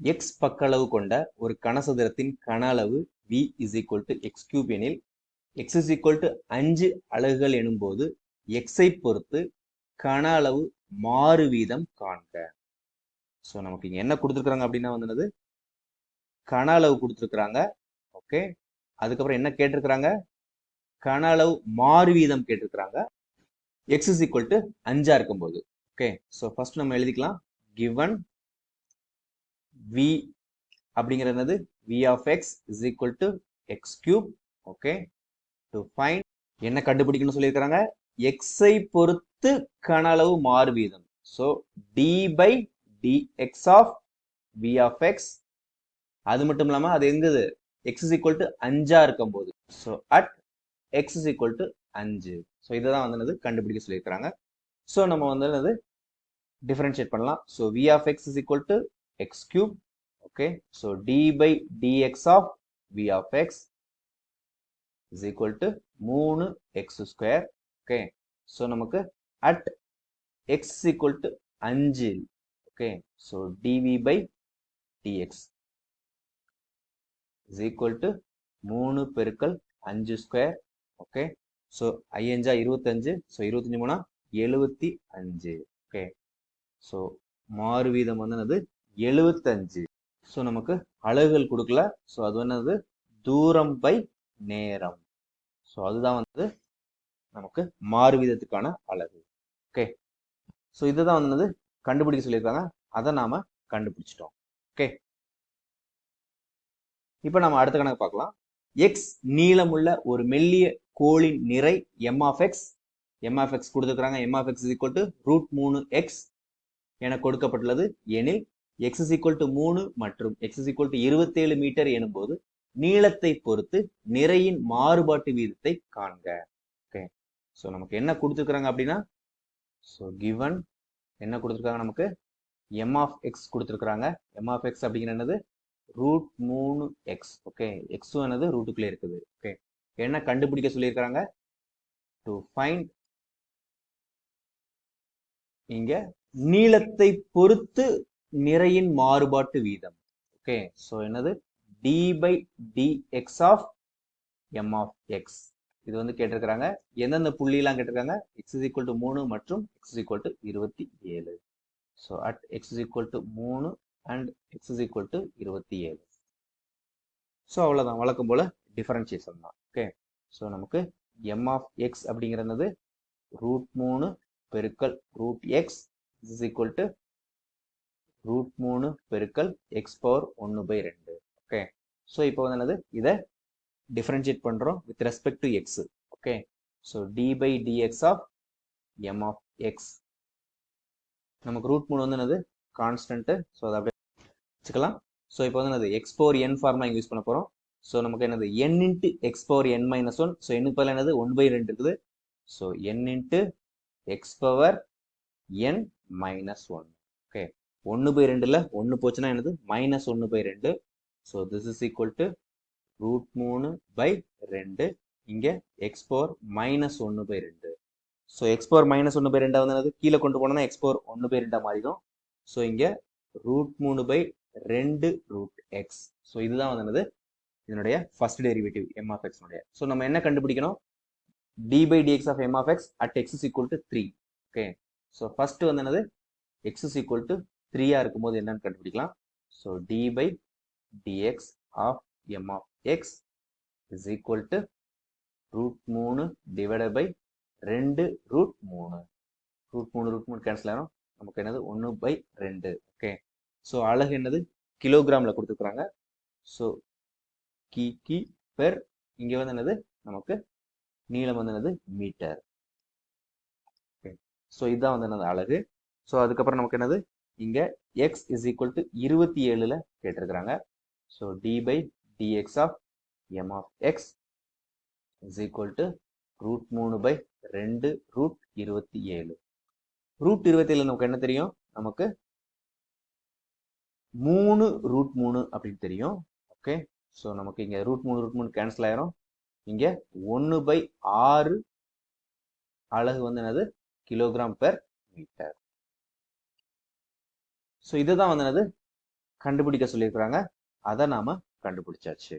X பக்களவு கொண்ட ஒரு கனசதுரத்தின் கன அளவு V is equal to X cube எனில் எக்ஸ் இஸ் ஈக்குவல் டு அஞ்சு அலகுகள் எனும்போது எக்ஸை பொறுத்து கன அளவு மாறு வீதம் காண்க. ஸோ நமக்கு இங்கே என்ன கொடுத்துருக்குறாங்க அப்படின்னா வந்து கன அளவு கொடுத்துருக்குறாங்க. ஓகே அதுக்கப்புறம் என்ன கேட்டிருக்கிறாங்க? கன அளவு மாறு வீதம் கேட்டிருக்கிறாங்க. எக்ஸ் இஸ் ஈக்குவல் டு அஞ்சா இருக்கும்போது. ஓகே ஸோ ஃபர்ஸ்ட் நம்ம எழுதிக்கலாம். கிவன் வி அப்படிங்கிறது என்னது? V of x is equal to x cube okay to find என்ன கண்டுபிடிக்கணும்னு சொல்லியிருக்கிறாங்க? எக்ஸை பொறுத்து கன அளவு மாறு வீதம். So d by d x of V of x அது மட்டும் இல்லாமல் அது எங்குது? எக்ஸ் இஸ் ஈக்குவல் டு அஞ்சா இருக்கும் போது so at X is equal to அஞ்சு. ஸோ இதை தான் வந்து கண்டுபிடிக்க சொல்லியிருக்கிறாங்க. ஸோ நம்ம வந்து என்னது? டிஃபரன்ஷியேட் பண்ணலாம். So V of X is equal to X cube okay so D by DX of V of X is equal to மூணு எக்ஸ் ஸ்கொயர் ஓகே ஸோ நமக்கு அட் எக்ஸ் ஈக்குவல் டு அஞ்சு. Okay so DV by DX is equal to மூணு பெருக்கல் அஞ்சு square okay so ஐயஞ்சா இருபத்தஞ்சு so இருபத்தஞ்சு மூணா எழுபத்தி அஞ்சு. ஓகே ஸோ மாறு வீதம் வந்து என்னது? எழுபத்தஞ்சு ஸோ நமக்கு அழகுகள் கொடுக்கல. ஸோ அது என்னது? தூரம் பை நேரம். ஸோ அதுதான் வந்து நமக்கு மாறுவிதத்துக்கான அழகு ஓகே ஸோ இதுதான் வந்து கண்டுபிடிக்க சொல்லியிருக்காங்க. அதை நாம கண்டுபிடிச்சிட்டோம். ஓகே இப்போ நம்ம அடுத்த கணக்கு பார்க்கலாம். எக்ஸ் நீளமுள்ள ஒரு மெல்லிய கோளின் நிறை M of X M of X கொடுத்துருக்காங்க M of X is equal to root மூணு எக்ஸ் என கொடுக்கப்பட்டுள்ளது. எனில் எக்ஸ் இஸ் ஈக்குவல் டு மூணு மற்றும் எக்ஸ் இஸ் ஈக்குவல் டு இருபத்தேழு மீட்டர் எனும்போது நீளத்தை பொறுத்து நிறையின் மாறுபாட்டு வீதத்தை காண்க. ஓகே ஸோ நமக்கு என்ன கொடுத்துருக்குறாங்க அப்படின்னா ஸோ கிவன் என்ன கொடுத்துருக்காங்க நமக்கு? எம் ஆஃப் எக்ஸ் கொடுத்துருக்குறாங்க. எம் ஆஃப் எக்ஸ் அப்படிங்கிற என்னது? ரூட் மூணு எக்ஸ் ஓகே எக்ஸும் என்னது? ரூட்டுக்குள்ளே இருக்குது. ஓகே என்ன கண்டுபிடிக்க சொல்லியிருக்கிறாங்க? டு ஃபைண்ட் இங்க நீளத்தை பொறுத்து நிறையின் மாறுபாட்டு வீதம். ஓகே ஸோ என்னது? D by D X of M of X இது வந்து கேட்டிருக்கிறாங்க. எந்தெந்த புள்ளியெல்லாம் கேட்டிருக்காங்க? எக்ஸ் இஸ் ஈக்குவல் டு மூணு மற்றும் எக்ஸ் இஸ் ஈக்குவல் டு இருபத்தி ஏழு. So at X is equal to மூணு and X is equal to இருபத்தி ஏழு. ஸோ அவ்வளோதான் வழக்கம் போல் டிஃபரன்சியேஷன் தான். ஓகே ஸோ நமக்கு எம் ஆஃப் எக்ஸ் அப்படிங்கிறது ரூட் மூணு பெருக்கல் root X is equal to root மூணு பெருக்கல் எக்ஸ் பவர் ஒன்று பை ரெண்டு. ஓகே ஸோ இப்போ வந்து என்னது? இதை டிஃப்ரென்ஷியேட் பண்ணுறோம் with respect to X okay so D by DX of M of X நமக்கு ரூட் மூணு வந்து என்னது? கான்ஸ்டன்ட்டு ஸோ அதை அப்படியே வச்சுக்கலாம். ஸோ இப்போ வந்து என்னது? எக்ஸ் பவர் என் ஃபார்மா இங்கே யூஸ் பண்ண போகிறோம் ஸோ நமக்கு என்னது? N into X power N minus one so என்னுக்கு பதில் என்னது? ஒன் பை ரெண்டு இருக்குது. So N into X power N minus one okay ஒன்று பை ரெண்டில் ஒன்று போச்சுன்னா என்னது? மைனஸ் ஒன்று பை ரெண்டு. So this is equal to root மூணு பை ரெண்டு. இங்கே எக்ஸ் பவர் மைனஸ் ஒன்று பை ரெண்டு. ஸோ எக்ஸ் பவர் மைனஸ் ஒன்று பை ரெண்டாக வந்து என்னது? கீழே கொண்டு போனோம்னா எக்ஸ் பவர் ஒன்று பை ரெண்டாக மாறிடும். ஸோ இங்கே ரூட் மூணு பை ரெண்டு ரூட் எக்ஸ் ஸோ இதுதான் வந்து என்னது? இதனுடைய ஃபர்ஸ்ட் டெரிவேட்டிவ் எம் ஆஃப் எக்ஸ்னுடைய ஸோ நம்ம என்ன கண்டுபிடிக்கணும்? D by DX of M of X at X is equal to three okay so first வந்து என்னது? எக்ஸ் இஸ் ஈக்குவல் டு த்ரீயாக இருக்கும்போது என்னன்னு கண்டுபிடிக்கலாம். So D by DX of M of X is equal to root மூணு divided by ரெண்டு root மூணு. Root மூணு ரூட் மூணு கேன்சல் ஆகிடும் நமக்கு என்னது? ஒன்று பை ரெண்டு. ஓகே ஸோ அழகு என்னது? கிலோகிராமில் கொடுத்துருக்குறாங்க. ஸோ கி கி பெர் இங்கே வந்து என்னது? நமக்கு நீளம் வந்து என்னது? மீட்டர் ஓகே ஸோ இதுதான் வந்து என்னது? அழகு. ஸோ அதுக்கப்புறம் நமக்கு என்னது? இங்கே எக்ஸ் இஸ் ஈக்குவல் டு இருபத்தி ஏழில் கேட்டிருக்கிறாங்க. So D by DX of M of X is equal to root மூணு பை ரெண்டு ரூட் இருபத்தி ஏழு. ரூட் இருபத்தி ஏழு நமக்கு என்ன தெரியும்? நமக்கு மூணு ரூட் மூணு அப்படின்னு தெரியும். ஓகே ஸோ நமக்கு இங்கே ரூட் மூணு ரூட் மூணு கேன்சல் ஆயிரும். இங்கே ஒன்று பை ஆறு அழகு வந்து என்னது? கிலோகிராம் பெர் மீட்டர் ஸோ இதுதான் வந்து என்னது? கண்டுபிடிக்க சொல்லியிருக்கிறாங்க. அதை நாம கண்டுபிடிச்சாச்சு.